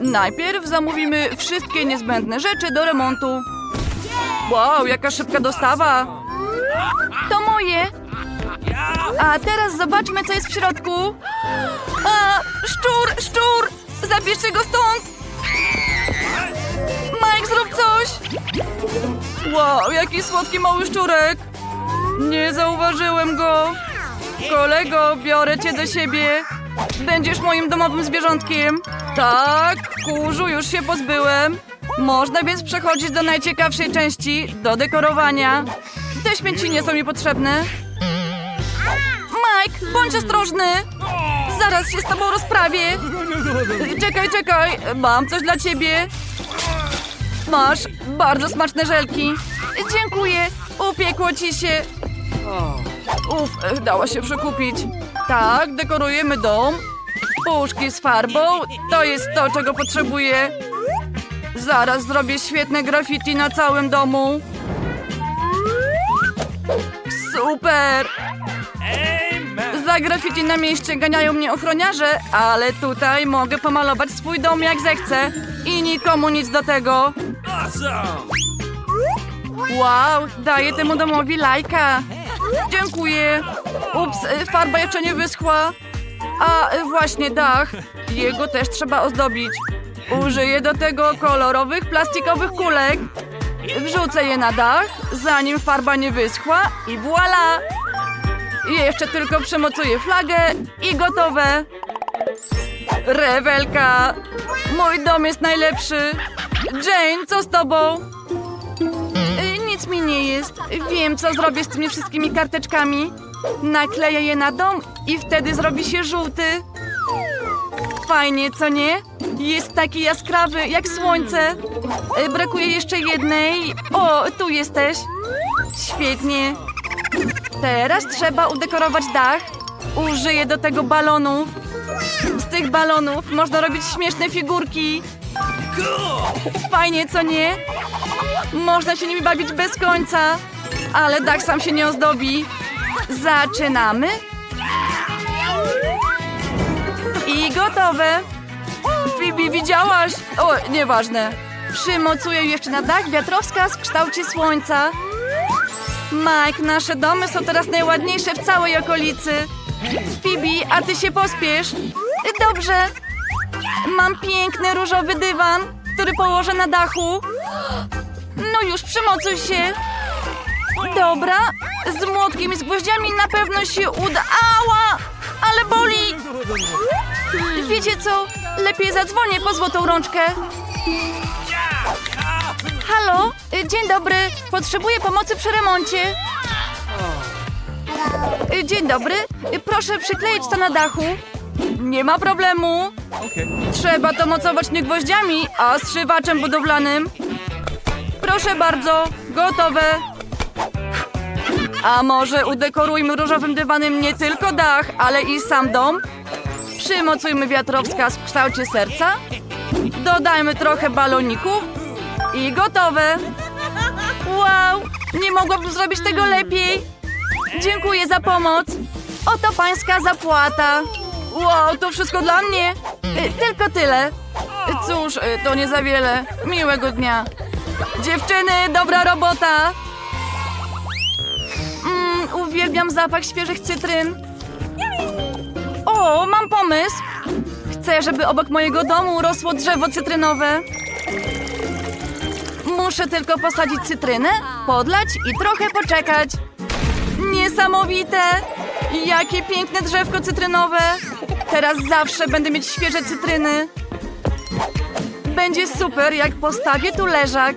Najpierw zamówimy wszystkie niezbędne rzeczy do remontu. Wow, jaka szybka dostawa. To moje. A teraz zobaczmy, co jest w środku. A, szczur, szczur! Zabierzcie go stąd! Mike, zrób coś! Wow, jaki słodki mały szczurek! Nie zauważyłem go! Kolego, biorę cię do siebie. Będziesz moim domowym zwierzątkiem. Tak, kurzu, już się pozbyłem. Można więc przechodzić do najciekawszej części, do dekorowania. Te śmieci nie są mi potrzebne. Mike, bądź ostrożny! Zaraz się z tobą rozprawię. Czekaj, czekaj, mam coś dla ciebie. Masz bardzo smaczne żelki. Dziękuję, upiekło ci się. Uf, dało się przekupić. Tak, dekorujemy dom. Puszki z farbą, to jest to, czego potrzebuję. Zaraz zrobię świetne graffiti na całym domu. Super! Za graffiti na mieście ganiają mnie ochroniarze, ale tutaj mogę pomalować swój dom jak zechcę i nikomu nic do tego. Wow, daję temu domowi lajka. Dziękuję. Ups, y, farba jeszcze nie wyschła. A y, właśnie dach. Jego też trzeba ozdobić. Użyję do tego kolorowych plastikowych kulek. Wrzucę je na dach, zanim farba nie wyschła i voila! Jeszcze tylko przymocuję flagę i gotowe. Rewelka! Mój dom jest najlepszy. Jane, co z tobą? Y, Nic mi nie jest. Wiem, co zrobię z tymi wszystkimi karteczkami. Nakleję je na dom i wtedy zrobi się żółty. Fajnie, co nie? Jest taki jaskrawy, jak słońce. Y, Brakuje jeszcze jednej. O, tu jesteś. Świetnie. Teraz trzeba udekorować dach. Użyję do tego balonów. Z tych balonów można robić śmieszne figurki. Fajnie, co nie? Można się nimi bawić bez końca, ale dach sam się nie ozdobi. Zaczynamy. I gotowe. Phoebe, widziałaś? O, nieważne. Przymocuję jeszcze na dach wiatrowskaz w kształcie słońca. Mike, nasze domy są teraz najładniejsze w całej okolicy. Phoebe, a ty się pospiesz. Dobrze. Mam piękny różowy dywan, który położę na dachu. No już, przymocuj się. Dobra, z młotkiem i z gwoździami na pewno się uda. Ała! Ale boli! Wiecie co? Lepiej zadzwonię po złotą rączkę. Halo? Dzień dobry. Potrzebuję pomocy przy remoncie. Dzień dobry. Proszę przykleić to na dachu. Nie ma problemu. Trzeba to mocować nie gwoździami, a strzywaczem budowlanym. Proszę bardzo, gotowe. A może udekorujmy różowym dywanem nie tylko dach, ale i sam dom? Przymocujmy wiatrowskaz w kształcie serca. Dodajmy trochę baloników i gotowe. Wow, nie mogłabym zrobić tego lepiej. Dziękuję za pomoc. Oto pańska zapłata. Wow, to wszystko dla mnie. Y, Tylko tyle. Cóż, y, to nie za wiele. Miłego dnia. Dziewczyny, dobra robota. Uwielbiam zapach świeżych cytryn. O, mam pomysł. Chcę, żeby obok mojego domu rosło drzewo cytrynowe. Muszę tylko posadzić cytrynę, podlać i trochę poczekać. Niesamowite! Jakie piękne drzewko cytrynowe! Teraz zawsze będę mieć świeże cytryny. Będzie super, jak postawię tu leżak.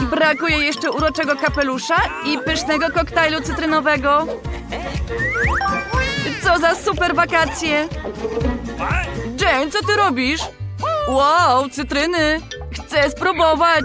Brakuje jeszcze uroczego kapelusza i pysznego koktajlu cytrynowego. Co za super wakacje! Jane, co ty robisz? Wow, cytryny! Chcę spróbować!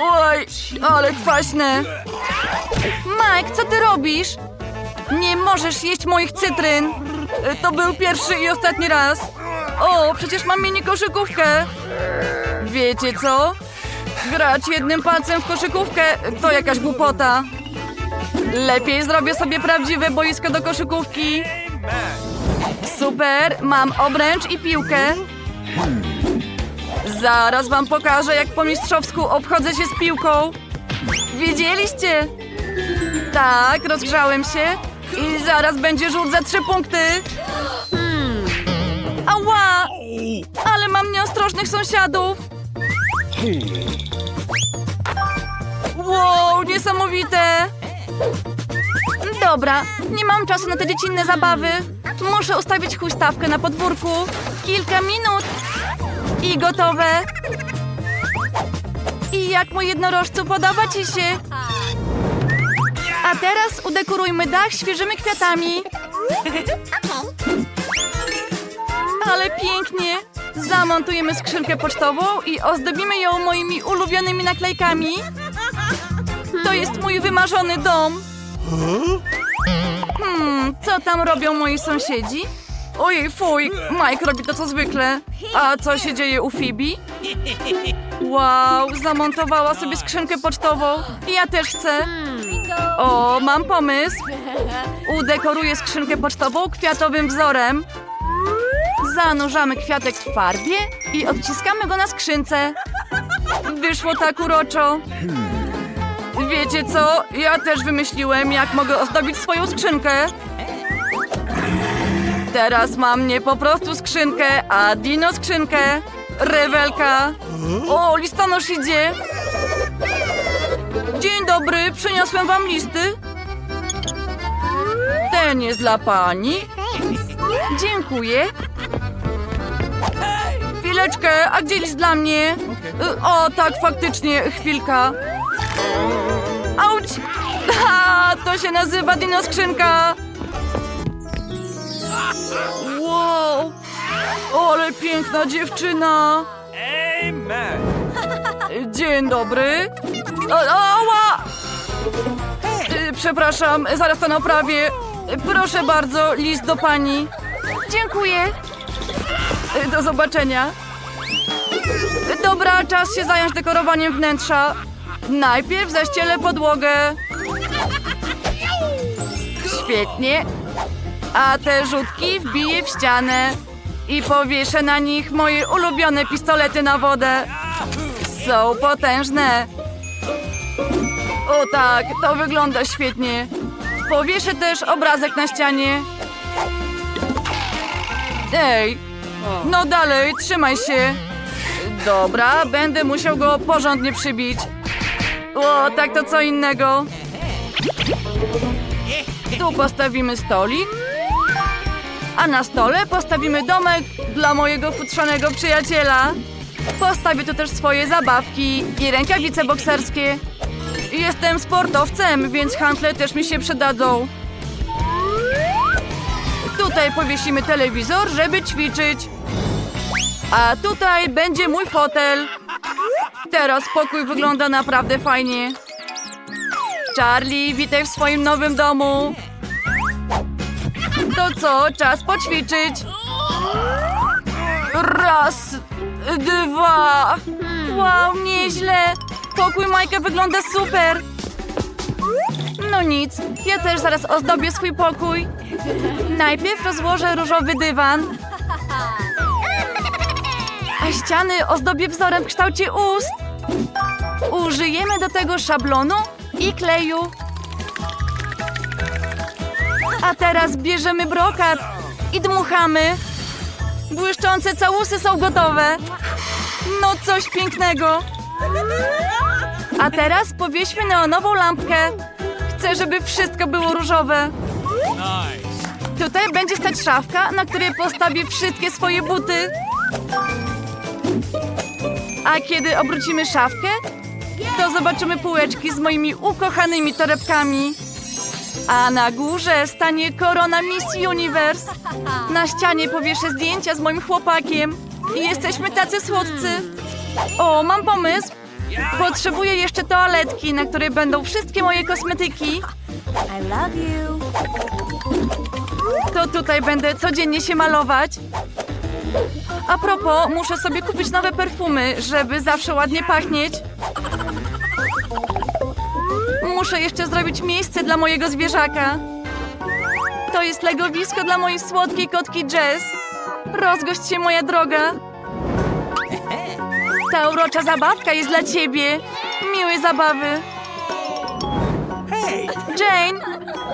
Oj, ale kwaśne! Mike, co ty robisz? Nie możesz jeść moich cytryn! To był pierwszy i ostatni raz! O, przecież mam mini koszykówkę! Wiecie co? Grać jednym palcem w koszykówkę to jakaś głupota. Lepiej zrobię sobie prawdziwe boisko do koszykówki. Super, mam obręcz i piłkę. Zaraz wam pokażę, jak po mistrzowsku obchodzę się z piłką. Wiedzieliście? Tak, rozgrzałem się. I zaraz będzie rzut za trzy punkty. Ała! Ale mam nieostrożnych sąsiadów. Wow, niesamowite! Dobra, nie mam czasu na te dziecinne zabawy. Muszę ustawić huśtawkę na podwórku. Kilka minut. I gotowe. I jak mój jednorożcu, podoba ci się? A teraz udekorujmy dach świeżymi kwiatami. Ale pięknie. Zamontujemy skrzynkę pocztową i ozdobimy ją moimi ulubionymi naklejkami. To jest mój wymarzony dom. Hmm, co tam robią moi sąsiedzi? Ojej, fuj, Mike robi to co zwykle. A co się dzieje u Phoebe? Wow, zamontowała sobie skrzynkę pocztową. Ja też chcę. O, mam pomysł. Udekoruję skrzynkę pocztową kwiatowym wzorem. Zanurzamy kwiatek w farbie i odciskamy go na skrzynce. Wyszło tak uroczo. Wiecie co? Ja też wymyśliłem, jak mogę ozdobić swoją skrzynkę. Teraz mam nie po prostu skrzynkę, a dino skrzynkę. Rewelka. O, listonosz idzie. Dzień dobry, przyniosłem wam listy. Ten jest dla pani. Dziękuję. Chwileczkę, a gdzie list dla mnie? O, tak, faktycznie, chwilka. Auć! Ha, to się nazywa dino skrzynka. Wow! Ale piękna dziewczyna! Amen. Dzień dobry. O, ała! Y, Przepraszam, zaraz to naprawię. Proszę bardzo, list do pani. Dziękuję. Do zobaczenia. Dobra, czas się zająć dekorowaniem wnętrza. Najpierw zaścielę podłogę. Świetnie. A te rzutki wbiję w ścianę i powieszę na nich moje ulubione pistolety na wodę. Są potężne. O tak, to wygląda świetnie. Powieszę też obrazek na ścianie. Ej, no dalej, trzymaj się. Dobra, będę musiał go porządnie przybić. O, tak to co innego. Tu postawimy stolik. A na stole postawimy domek dla mojego futrzanego przyjaciela. Postawię tu też swoje zabawki i rękawice bokserskie. Jestem sportowcem, więc handle też mi się przydadzą. Tutaj powiesimy telewizor, żeby ćwiczyć. A tutaj będzie mój fotel. Teraz pokój wygląda naprawdę fajnie. Charlie, witaj w swoim nowym domu. To co, czas poćwiczyć. Raz, dwa. Wow, nieźle. Pokój Majka wygląda super. No nic, ja też zaraz ozdobię swój pokój. Najpierw rozłożę różowy dywan. A ściany ozdobię wzorem w kształcie ust. Użyjemy do tego szablonu i kleju. A teraz bierzemy brokat i dmuchamy. Błyszczące całusy są gotowe. No coś pięknego. A teraz powieśmy neonową lampkę. Chcę, żeby wszystko było różowe. Tutaj będzie stać szafka, na której postawię wszystkie swoje buty. A kiedy obrócimy szafkę, to zobaczymy półeczki z moimi ukochanymi torebkami. A na górze stanie korona Miss Universe. Na ścianie powieszę zdjęcia z moim chłopakiem. I jesteśmy tacy słodcy. O, mam pomysł. Potrzebuję jeszcze toaletki, na której będą wszystkie moje kosmetyki. I love you. To tutaj będę codziennie się malować. A propos, muszę sobie kupić nowe perfumy, żeby zawsze ładnie pachnieć. Muszę jeszcze zrobić miejsce dla mojego zwierzaka. To jest legowisko dla mojej słodkiej kotki Jess. Rozgość się, moja droga. Ta urocza zabawka jest dla ciebie. Miłej zabawy. Jane,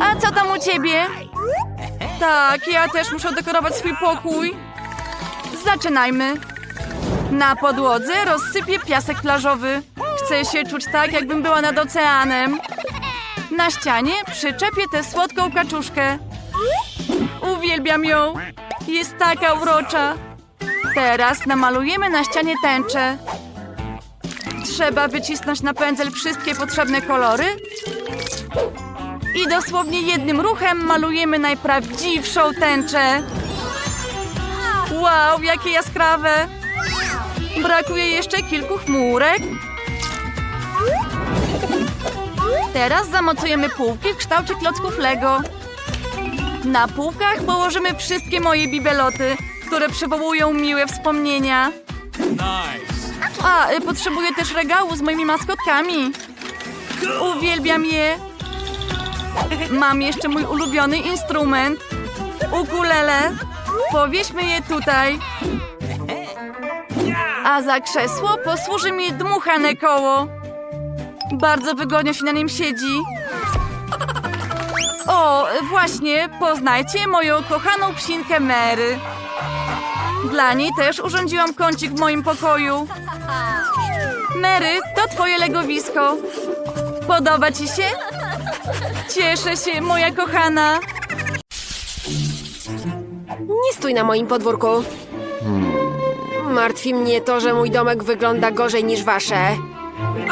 a co tam u ciebie? Tak, ja też muszę dekorować swój pokój. Zaczynajmy. Na podłodze rozsypię piasek plażowy. Chcę się czuć tak, jakbym była nad oceanem. Na ścianie przyczepię tę słodką kaczuszkę. Uwielbiam ją. Jest taka urocza. Teraz namalujemy na ścianie tęczę. Trzeba wycisnąć na pędzel wszystkie potrzebne kolory. I dosłownie jednym ruchem malujemy najprawdziwszą tęczę. Wow, jakie jaskrawe! Brakuje jeszcze kilku chmurek. Teraz zamocujemy półki w kształcie klocków Lego. Na półkach położymy wszystkie moje bibeloty, które przywołują miłe wspomnienia. A, y, potrzebuję też regału z moimi maskotkami. Uwielbiam je. Mam jeszcze mój ulubiony instrument. Ukulele. Powieźmy je tutaj. A za krzesło posłuży mi dmuchane koło. Bardzo wygodnie się na nim siedzi. O, właśnie, poznajcie moją kochaną psinkę Mary. Dla niej też urządziłam kącik w moim pokoju. Mary, to twoje legowisko. Podoba ci się? Cieszę się, moja kochana. Nie stój na moim podwórku. Martwi mnie to, że mój domek wygląda gorzej niż wasze.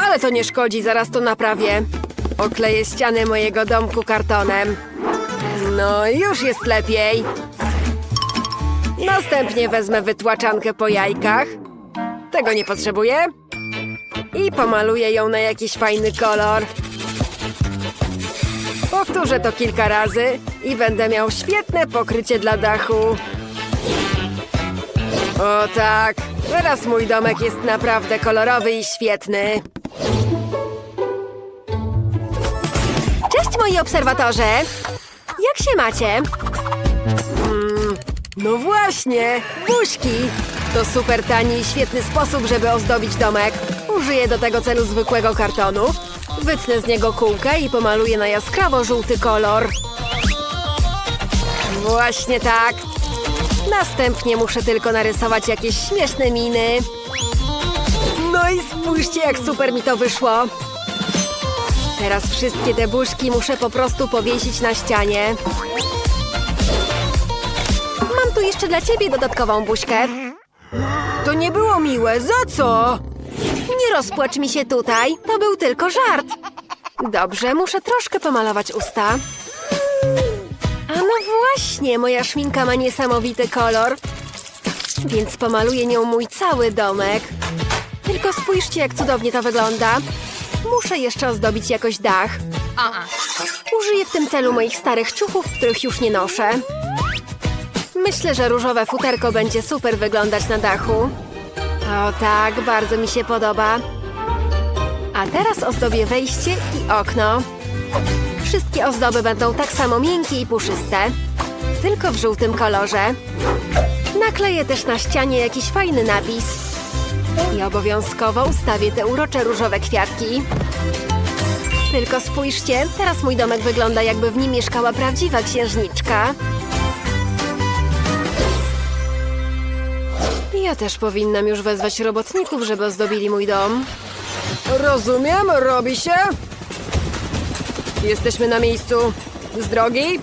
Ale to nie szkodzi, zaraz to naprawię. Okleję ściany mojego domku kartonem. No, już jest lepiej. Następnie wezmę wytłaczankę po jajkach. Tego nie potrzebuję. I pomaluję ją na jakiś fajny kolor. Powtórzę to kilka razy i będę miał świetne pokrycie dla dachu. O tak, teraz mój domek jest naprawdę kolorowy i świetny. Cześć moi obserwatorze! Jak się macie? No właśnie, buźki! To super tani i świetny sposób, żeby ozdobić domek. Użyję do tego celu zwykłego kartonu. Wytnę z niego kółkę i pomaluję na jaskrawo żółty kolor. Właśnie tak. Następnie muszę tylko narysować jakieś śmieszne miny. No i spójrzcie, jak super mi to wyszło. Teraz wszystkie te buźki muszę po prostu powiesić na ścianie. Jeszcze dla ciebie dodatkową buźkę. To nie było miłe, za co? Nie rozpłacz mi się tutaj, to był tylko żart. Dobrze, muszę troszkę pomalować usta. A no właśnie, moja szminka ma niesamowity kolor. Więc pomaluję nią mój cały domek. Tylko spójrzcie, jak cudownie to wygląda. Muszę jeszcze ozdobić jakoś dach. Użyję w tym celu moich starych ciuchów, których już nie noszę. Myślę, że różowe futerko będzie super wyglądać na dachu. O tak, bardzo mi się podoba. A teraz ozdobię wejście i okno. Wszystkie ozdoby będą tak samo miękkie i puszyste. Tylko w żółtym kolorze. Nakleję też na ścianie jakiś fajny napis. I obowiązkowo ustawię te urocze różowe kwiatki. Tylko spójrzcie, teraz mój domek wygląda jakby w nim mieszkała prawdziwa księżniczka. Ja też powinnam już wezwać robotników, żeby ozdobili mój dom. Rozumiem, robi się. Jesteśmy na miejscu. Z drogi?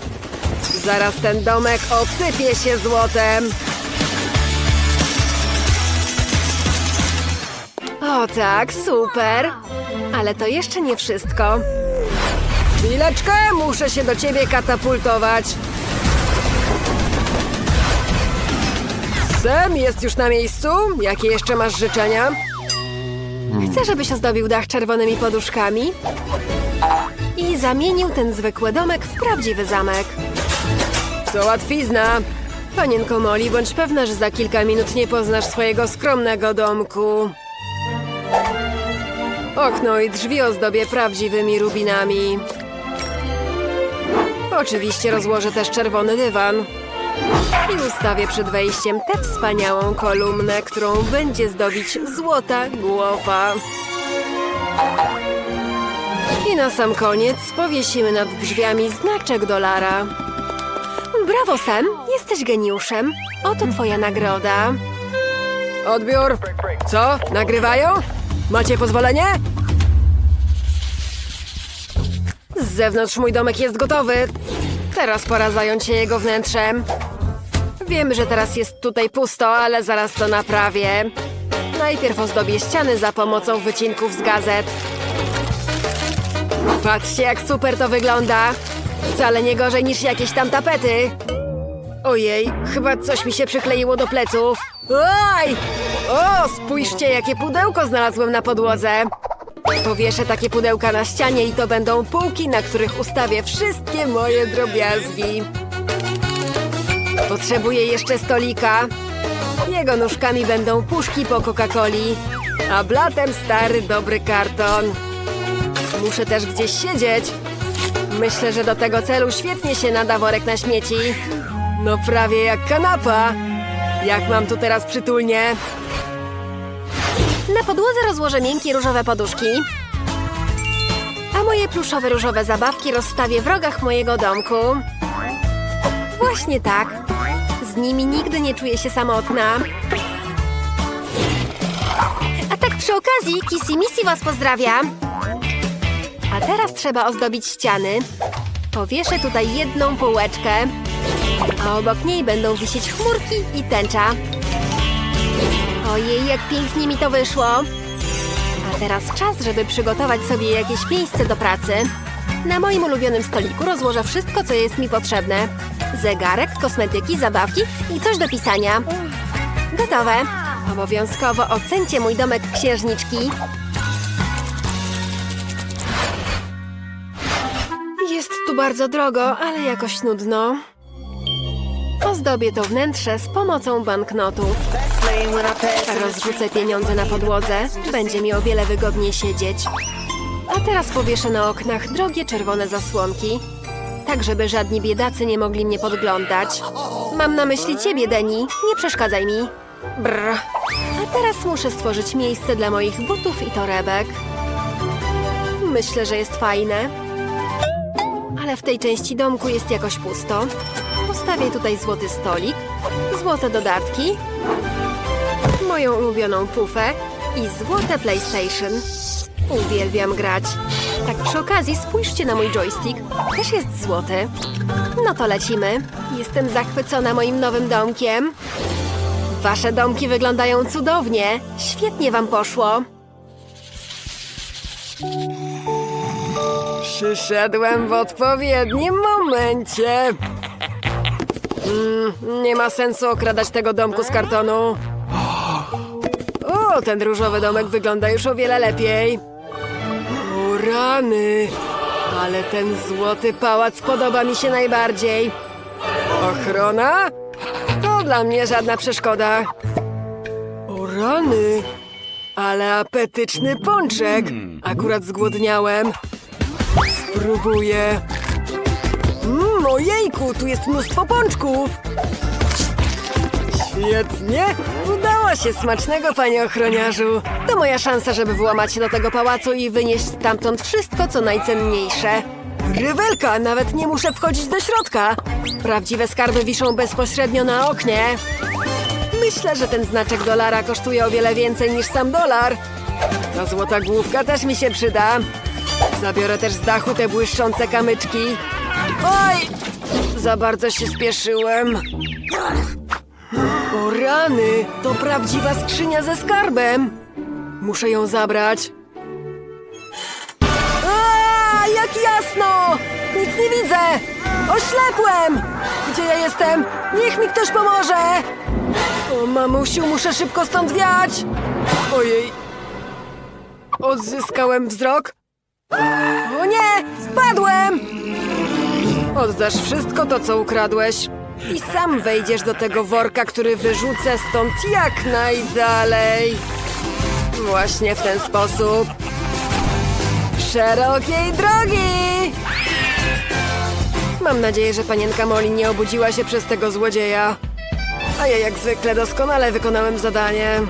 Zaraz ten domek obsypie się złotem. O tak, super. Ale to jeszcze nie wszystko. Chwileczkę, muszę się do ciebie katapultować. Sam jest już na miejscu. Jakie jeszcze masz życzenia? Chcę, żebyś ozdobił dach czerwonymi poduszkami i zamienił ten zwykły domek w prawdziwy zamek. To łatwizna. Panienko Molly, bądź pewna, że za kilka minut nie poznasz swojego skromnego domku. Okno i drzwi ozdobię prawdziwymi rubinami. Oczywiście rozłożę też czerwony dywan. I ustawię przed wejściem tę wspaniałą kolumnę, którą będzie zdobić złota głowa. I na sam koniec powiesimy nad drzwiami znaczek dolara. Brawo, Sam! Jesteś geniuszem. Oto twoja nagroda. Odbiór. Co? Nagrywają? Macie pozwolenie? Z zewnątrz mój domek jest gotowy. Teraz pora zająć się jego wnętrzem. Wiem, że teraz jest tutaj pusto, ale zaraz to naprawię. Najpierw ozdobię ściany za pomocą wycinków z gazet. Patrzcie, jak super to wygląda. Wcale nie gorzej niż jakieś tam tapety. Ojej, chyba coś mi się przykleiło do pleców. Oj! O, spójrzcie, jakie pudełko znalazłem na podłodze. Powieszę takie pudełka na ścianie i to będą półki, na których ustawię wszystkie moje drobiazgi. Potrzebuję jeszcze stolika. Jego nóżkami będą puszki po Coca-Coli, a blatem stary, dobry karton. Muszę też gdzieś siedzieć. Myślę, że do tego celu świetnie się nada worek na śmieci. No prawie jak kanapa. Jak mam tu teraz przytulnie? Na podłodze rozłożę miękkie różowe poduszki. A moje pluszowe różowe zabawki rozstawię w rogach mojego domku. Właśnie tak. Z nimi nigdy nie czuję się samotna. A tak przy okazji, Kissy Missy was pozdrawia. A teraz trzeba ozdobić ściany. Powieszę tutaj jedną półeczkę, a obok niej będą wisieć chmurki i tęcza. Ojej, jak pięknie mi to wyszło! A teraz czas, żeby przygotować sobie jakieś miejsce do pracy. Na moim ulubionym stoliku rozłożę wszystko, co jest mi potrzebne. Zegarek, kosmetyki, zabawki i coś do pisania. Gotowe. Obowiązkowo ocencie mój domek księżniczki. Jest tu bardzo drogo, ale jakoś nudno. Ozdobię to wnętrze z pomocą banknotów. Rozrzucę pieniądze na podłodze. Będzie mi o wiele wygodniej siedzieć. A teraz powieszę na oknach drogie czerwone zasłonki. Tak, żeby żadni biedacy nie mogli mnie podglądać. Mam na myśli ciebie, Deni. Nie przeszkadzaj mi. Brr. A teraz muszę stworzyć miejsce dla moich butów i torebek. Myślę, że jest fajne. Ale w tej części domku jest jakoś pusto. Postawię tutaj złoty stolik, złote dodatki, moją ulubioną pufę i złote PlayStation. Uwielbiam grać. Tak przy okazji spójrzcie na mój joystick. Też jest złoty. No to lecimy. Jestem zachwycona moim nowym domkiem. Wasze domki wyglądają cudownie. Świetnie wam poszło. Przyszedłem w odpowiednim momencie. Mm, nie ma sensu okradać tego domku z kartonu. O, ten różowy domek wygląda już o wiele lepiej. Rany! Ale ten złoty pałac podoba mi się najbardziej. Ochrona? To dla mnie żadna przeszkoda. O rany! Ale apetyczny pączek! Akurat zgłodniałem. Spróbuję. Mmm, ojejku, tu jest mnóstwo pączków! Świetnie! Udało się smacznego, panie ochroniarzu. To moja szansa, żeby włamać się do tego pałacu i wynieść stamtąd wszystko, co najcenniejsze. Rywelka, nawet nie muszę wchodzić do środka. Prawdziwe skarby wiszą bezpośrednio na oknie. Myślę, że ten znaczek dolara kosztuje o wiele więcej niż sam dolar. Ta złota główka też mi się przyda. Zabiorę też z dachu te błyszczące kamyczki. Oj! Za bardzo się spieszyłem. O rany! To prawdziwa skrzynia ze skarbem! Muszę ją zabrać. A, jak jasno! Nic nie widzę! Oślepłem! Gdzie ja jestem? Niech mi ktoś pomoże! O, mamusiu, muszę szybko stąd wiać! Ojej! Odzyskałem wzrok? O nie! Spadłem! Oddasz wszystko to, co ukradłeś. I sam wejdziesz do tego worka, który wyrzucę stąd jak najdalej. Właśnie w ten sposób. Szerokiej drogi! Mam nadzieję, że panienka Molly nie obudziła się przez tego złodzieja. A ja jak zwykle doskonale wykonałem zadanie.